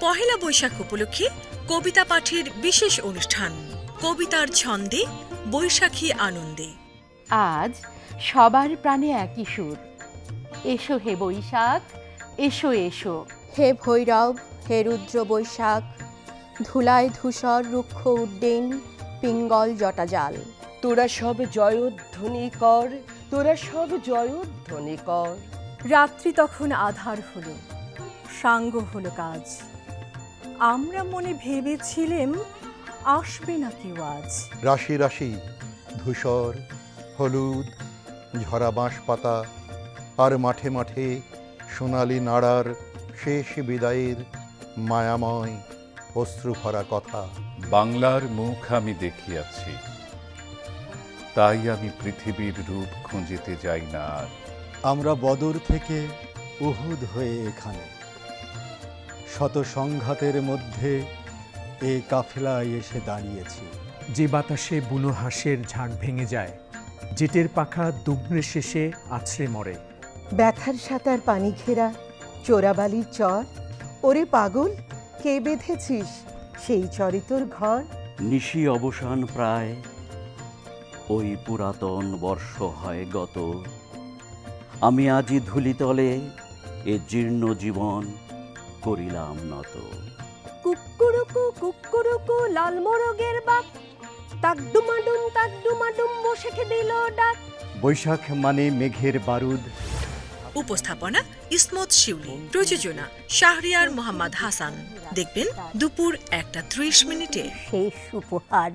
পহেলা বৈশাখ উপলক্ষে কবিতা পাঠের বিশেষ অনুষ্ঠান কবিতার ছন্দে বৈশাখী আনন্দে। আজ সবার প্রাণে একই সুর। এসো হে বৈশাখ এসো এসো। হে ভৈরব হে রুদ্র বৈশাখ ধুলায় ধূসর রুক্ষ উড্ডীন পিঙ্গল জটাজাল তোরা সব জয়ধ্বনি কর তোরা সব জয়ধ্বনি কর। রাত্রি তখন আধার হলো সাঙ্গ হলো কাজ। আমরা মনে ভেবেছিলেম আসবে না কেউ আজ রাশি রাশি ধূসর হলুদ ঝরা বাঁশ পাতা আর মাঠে মাঠে সোনালি নাড়ার শেষ বিদায়ের মায়াময় অশ্রু ভরা কথা। বাংলার মুখ আমি দেখিয়াছি তাই আমি পৃথিবীর রূপ খুঁজিতে যাই না। আর আমরা বদর থেকে উহুদ হয়ে এখানে। শত সংঘাতের মধ্যে এ কাফেলায় এসে দাঁড়িয়েছি। যে বাতাসে বুনো হাঁসের ঝাঁক ভেঙে যায় জেটের পাখা দুগ্নের শেষে আছড়ে মরে। ব্যথার সাঁতার পানি ঘেরা চোরাবালির চর ওরে পাগল কে বেঁধেছিস সেই চরে তোর ঘর? নিশি অবসান প্রায় ওই পুরাতন বর্ষ হয় গত। আমি আজি ধুলিতলে এ জীর্ণ জীবন করিলাম নত। কুকুরুকু কুকুরুকু লাল মোরগের বাপ। তাকডুমাডুম তাকডুমাডুম বসেকে দিল ডাক। বৈশাখ মানে মেঘের বারুদ। উপস্থাপনা ইসমত শিউলি প্রযোজনা শাহরিয়ার মোহাম্মদ হাসান। দেখবেন দুপুর একটা ত্রিশ মিনিটে। শেষ উপহার।